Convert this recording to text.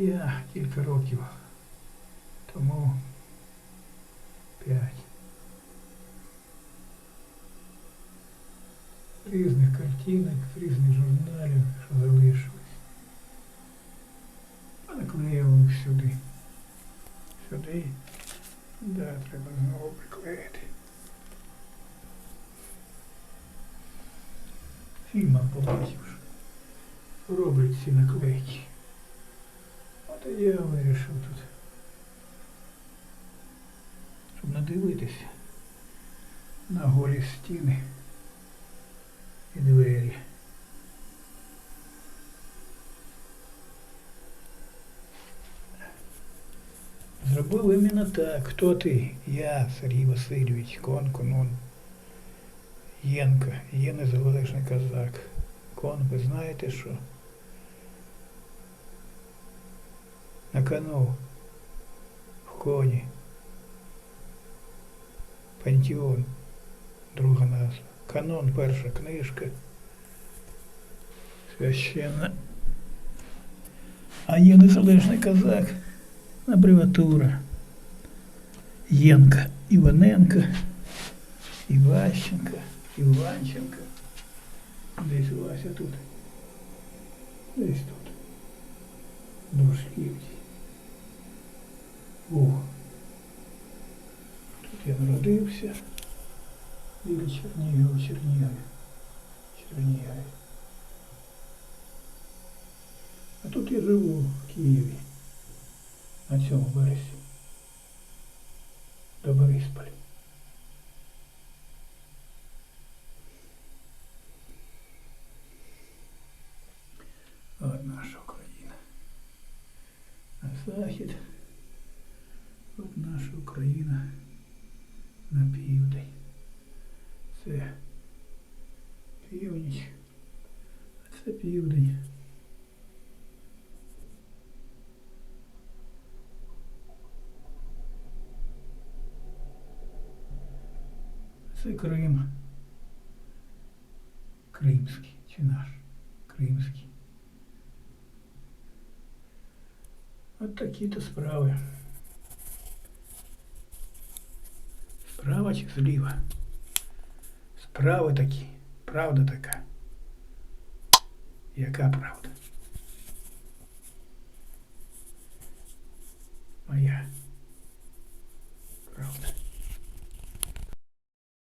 Я кілька років тому п'ять. Різних картинок, різних журналів, що залишились. А наклеїв їх сюди. Сюди. Да, треба знову приклеїти. Фільма побачив, роблять ці наклейки. І я вирішив тут. Щоб надивитися на голі стіни і двері. Зробив іменно так. Хто ти? Я, Сергій Васильович, Конконон. Єнка, є незалежний козак. Кон, ви знаєте що? На кону, в коні. Пантеон, друга назва. Канон, перша книжка. Священна. А є незалежний козак. Абревіатура. Єнка Іваненко, Іващенко, Іванченко. Десь Вася тут. Десь тут. Дружківці. Тут я народився. Біля Чернігова, Чернігові. Чернігові. А тут я живу в Києві. На цьому березі. До Борисполя. От наша Україна. На захід. От наша Україна На південь. Це північ. Це південь. Це Крим. Кримський чи наш. Кримський. От такі-то справи. Справа чи зліва? Справи такі. Правда така. Яка правда?